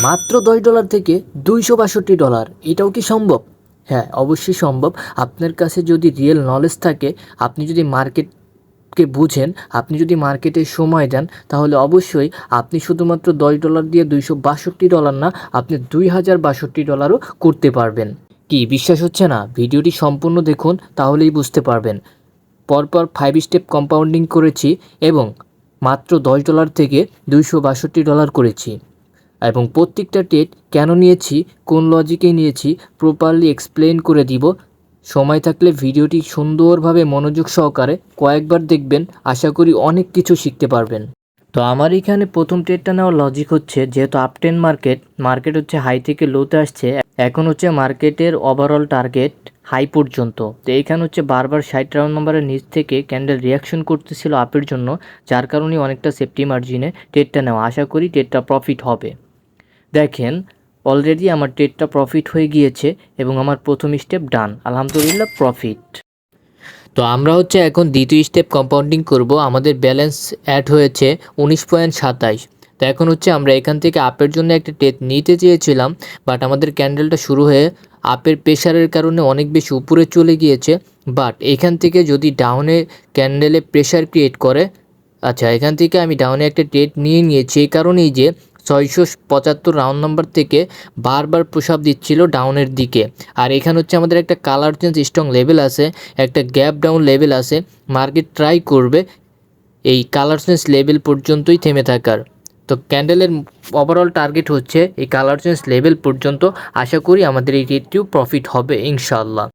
মাত্র দশ ডলার থেকে দুইশো বাষট্টি ডলার। এটাও কি সম্ভব? হ্যাঁ অবশ্যই সম্ভব। আপনার কাছে যদি রিয়েল নলেজ থাকে, আপনি যদি মার্কেটকে বুঝেন, আপনি যদি মার্কেটে সময় দেন, তাহলে অবশ্যই আপনি শুধুমাত্র দশ ডলার দিয়ে দুইশো বাষট্টি ডলার না, আপনি দুই হাজার বাষট্টি ডলারও করতে পারবেন। কি, বিশ্বাস হচ্ছে না? ভিডিওটি সম্পূর্ণ দেখুন, তাহলেই বুঝতে পারবেন। পরপর ফাইভ স্টেপ কম্পাউন্ডিং করেছি এবং মাত্র দশ ডলার থেকে দুইশো বাষট্টি ডলার করেছি। এবং প্রত্যেকটা টেট কেন নিয়েছি, কোন লজিকে নিয়েছি প্রপারলি এক্সপ্লেন করে দিব। সময় থাকলে ভিডিওটি সুন্দরভাবে মনোযোগ সহকারে কয়েকবার দেখবেন, আশা করি অনেক কিছু শিখতে পারবেন। তো আমার এখানে প্রথম ট্রেডটা নেওয়ার লজিক হচ্ছে, যেহেতু আপটেন মার্কেট মার্কেট হচ্ছে হাই থেকে লোতে আসছে, এখন হচ্ছে মার্কেটের ওভারঅল টার্গেট হাই পর্যন্ত। তো এইখানে হচ্ছে বারবার ষাট রাউন্ড নম্বরের নিচ থেকে ক্যান্ডেল রিয়াকশন করতেছিল আপের জন্য, যার কারণে অনেকটা সেফটি মার্জিনে ট্রেডটা নেওয়া। আশা করি ট্রেডটা প্রফিট হবে। দেখেন অলরেডি আমার ট্রেডটা প্রফিট হয়ে গিয়েছে এবং আমার প্রথম স্টেপ ডান আলহামদুলিল্লাহ প্রফিট তো আমরা হচ্ছে এখন দ্বিতীয় স্টেপ কম্পাউন্ডিং করব। আমাদের ব্যালেন্স অ্যাড হয়েছে উনিশ পয়েন্ট সাতাইশ। তো এখন হচ্ছে আমরা এখান থেকে আপের জন্য একটা টেট নিতে চেয়েছিলাম বাট আমাদের ক্যান্ডেলটা শুরু হয়ে আপের প্রেশারের কারণে অনেক বেশি উপরে চলে গিয়েছে। বাট এখান থেকে যদি ডাউনে ক্যান্ডেলে প্রেশার ক্রিয়েট করে আচ্ছা এখান থেকে আমি ডাউনে একটা টেট নিয়ে নিয়েছি, এই কারণেই যে ছয়শো পঁচাত্তর রাউন্ড নাম্বার থেকে বারবার প্রসাব দিচ্ছিল ডাউনের দিকে। আর এখানে হচ্ছে আমাদের একটা কালার চেঞ্জ স্ট্রং লেভেল আছে, একটা গ্যাপ ডাউন লেভেল আছে মার্কেট ট্রাই করবে এই কালার চেঞ্জ লেভেল পর্যন্তই থেমে থাকার। তো ক্যান্ডেলের ওভারঅল টার্গেট হচ্ছে এই কালার চেঞ্জ লেভেল পর্যন্ত। আশা করি আমাদের এই টেটটিও প্রফিট হবে ইনশাল্লাহ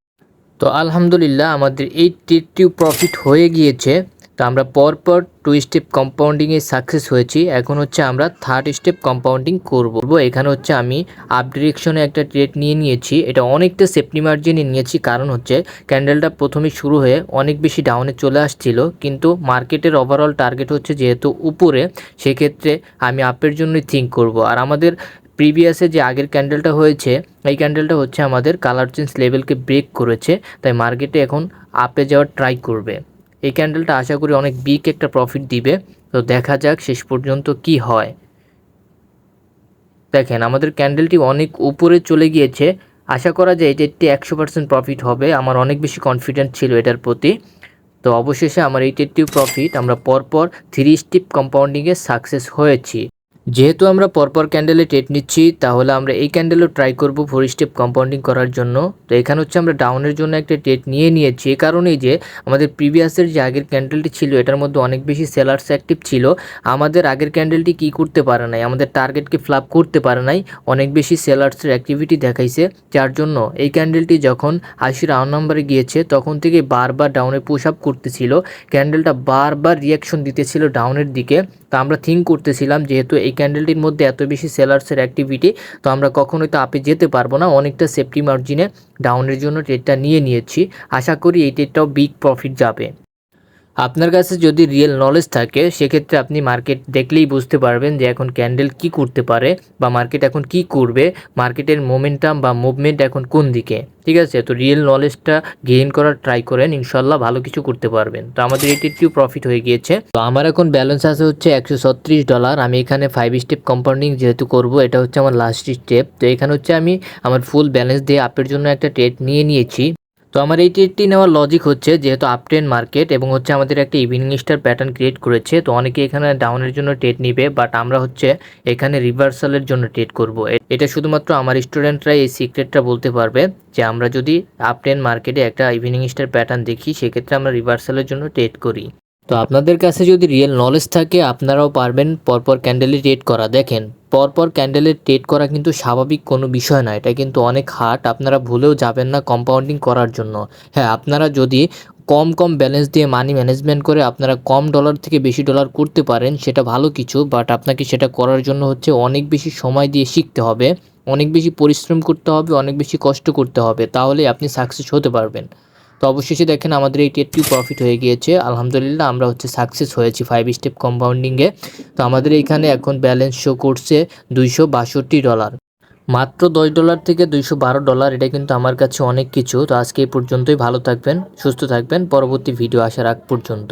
তো আলহামদুলিল্লাহ আমাদের এই টেটটিও প্রফিট হয়ে গিয়েছে। তো আমরা পরপর টু স্টেপ কম্পাউন্ডিংয়ে সাকসেস হয়েছি। এখন হচ্ছে আমরা থার্ড স্টেপ কম্পাউন্ডিং করব। এখানে হচ্ছে আমি আপ ডিরেকশনে একটা ট্রেড নিয়ে নিয়েছি। এটা অনেকটা সেফটি মার্জিনে নিয়েছি। কারণ হচ্ছে ক্যান্ডেলটা প্রথমে শুরু হয়ে অনেক বেশি ডাউনে চলে আসছিল। কিন্তু মার্কেটের ওভারঅল টার্গেট হচ্ছে যেহেতু উপরে, সেক্ষেত্রে আমি আপের জন্যই থিঙ্ক করব। আর আমাদের প্রিভিয়াসে যে আগের ক্যান্ডেলটা হয়েছে, এই ক্যান্ডেলটা হচ্ছে আমাদের কালার চেঞ্জ লেভেলকে ব্রেক করেছে। তাই মার্কেটে এখন আপে যাওয়ার ট্রাই করবে। এই ক্যান্ডেলটা আশা করি অনেক বিগ একটা প্রফিট দিবে। তো দেখা যাক শেষ পর্যন্ত কি হয়। দেখেন, আমাদের ক্যান্ডেলটি অনেক উপরে চলে গিয়েছে। আশা করা যায় এটি একশো পার্সেন্ট প্রফিট হবে। আমার অনেক বেশি কনফিডেন্ট ছিল এটার প্রতি। তো অবশেষে আমার এইটি প্রফিট আমরা পরপর থ্রি স্টিপ কম্পাউন্ডিংয়ে সাকসেস হয়েছি। যেহেতু আমরা পরপর ক্যান্ডেলে টেট নিচ্ছি, তাহলে আমরা এই ক্যান্ডেলও ট্রাই করব ফোর স্টেপ কম্পাউন্ডিং করার জন্য। তো এখানে হচ্ছে আমরা ডাউনের জন্য একটা টেট নিয়ে নিয়েছি। এ কারণেই যে আমাদের প্রিভিয়াসের যে আগের ক্যান্ডেলটি ছিল, এটার মধ্যে অনেক বেশি সেলার্স অ্যাক্টিভ ছিল। আমাদের আগের ক্যান্ডেলটি কি করতে পারে নাই, আমাদের টার্গেটকে ফ্লাপ করতে পারে নাই, অনেক বেশি সেলার্সের অ্যাক্টিভিটি দেখাইছে। যার জন্য এই ক্যান্ডেলটি যখন আশি রাউন্ড নাম্বারে গিয়েছে, তখন থেকে বারবার ডাউনে পুশ আপ করতেছিল। ক্যান্ডেলটা বারবার রিয়াকশন দিতেছিল ডাউনের দিকে। তো আমরা থিঙ্ক করতেছিলাম, যেহেতু এই ক্যান্ডেলটির মধ্যে এত বেশি সেলার্সের অ্যাক্টিভিটি তো আমরা কখনোই তো আপে যেতে পারব না। অনেকটা সেফটি মার্জিনে ডাউনের জন্য ট্রেডটা নিয়ে নিয়েছি। আশা করি এই ট্রেডটাও বিগ প্রফিট যাবে। আপনার কাছে যদি রিয়েল নলেজ থাকে, সেক্ষেত্রে আপনি মার্কেট দেখলেই বুঝতে পারবেন যে এখন ক্যান্ডেল কি করতে পারে বা মার্কেট এখন কি করবে মার্কেটের মোমেন্টাম বা মুভমেন্ট এখন কোন দিকে। ঠিক আছে? তো রিয়েল নলেজটা গেইন করার ট্রাই করেন ইনশাল্লাহ ভালো কিছু করতে পারবেন। তো আমাদের এটিটিও প্রফিট হয়ে গিয়েছে। তো আমার এখন ব্যালেন্স আছে হচ্ছে একশো ছত্রিশ ডলার আমি এখানে ফাইভ স্টেপ কম্পাউন্ডিং যেহেতু করব, এটা হচ্ছে আমার লাস্ট স্টেপ তো এখানে হচ্ছে আমি আমার ফুল ব্যালেন্স দিয়ে আপের জন্য একটা ট্রেড নিয়ে নিয়েছি। তো আমার এই ট্রেডটি নেওয়ার লজিক হচ্ছে যেহেতু আপটেন মার্কেট এবং হচ্ছে আমাদের একটা ইভিনিং স্টার প্যাটার্ন ক্রিয়েট করেছে, তো অনেকে এখানে ডাউনের জন্য ট্রেড নিবে বাট আমরা হচ্ছে এখানে রিভার্সালের জন্য ট্রেড করব। এটা শুধুমাত্র আমার স্টুডেন্টরাই এই সিক্রেটটা বলতে পারবে যে আমরা যদি আপটেন মার্কেটে একটা ইভিনিং স্টার প্যাটার্ন দেখি, সেক্ষেত্রে আমরা রিভার্সালের জন্য ট্রেড করি। তো আপনাদের কাছে যদি রিয়েল নলেজ থাকে, আপনারাও পারবেন পরপর ক্যান্ডেলে ট্রেড করা। দেখেন, পরপর ক্যান্ডেলে ট্রেড করা কিন্তু স্বাভাবিক কোনো বিষয় না, এটা কিন্তু অনেক হার্ড আপনারা ভুলেও যাবেন না কম্পাউন্ডিং করার জন্য। হ্যাঁ আপনারা যদি কম কম ব্যালেন্স দিয়ে মানি ম্যানেজমেন্ট করে আপনারা কম ডলার থেকে বেশি ডলার করতে পারেন, সেটা ভালো কিছু বাট আপনাকে সেটা করার জন্য হচ্ছে অনেক বেশি সময় দিয়ে শিখতে হবে, অনেক বেশি পরিশ্রম করতে হবে, অনেক বেশি কষ্ট করতে হবে, তাহলে আপনি সাকসেস হতে পারবেন। তো অবশেষে দেখেন আমাদের এই টেটটিও প্রফিট হয়ে গিয়েছে। আলহামদুলিল্লাহ আমরা হচ্ছে সাকসেস হয়েছি ফাইভ স্টেপ কম্পাউন্ডিংয়ে তো আমাদের এখানে এখন ব্যালেন্স শো করছে দুইশো বাষট্টি ডলার মাত্র দশ ডলার থেকে দুইশো বারো ডলার এটা কিন্তু আমার কাছে অনেক কিছু। তো আজকে এই পর্যন্তই, ভালো থাকবেন, সুস্থ থাকবেন। পরবর্তী ভিডিও আসার আগ পর্যন্ত।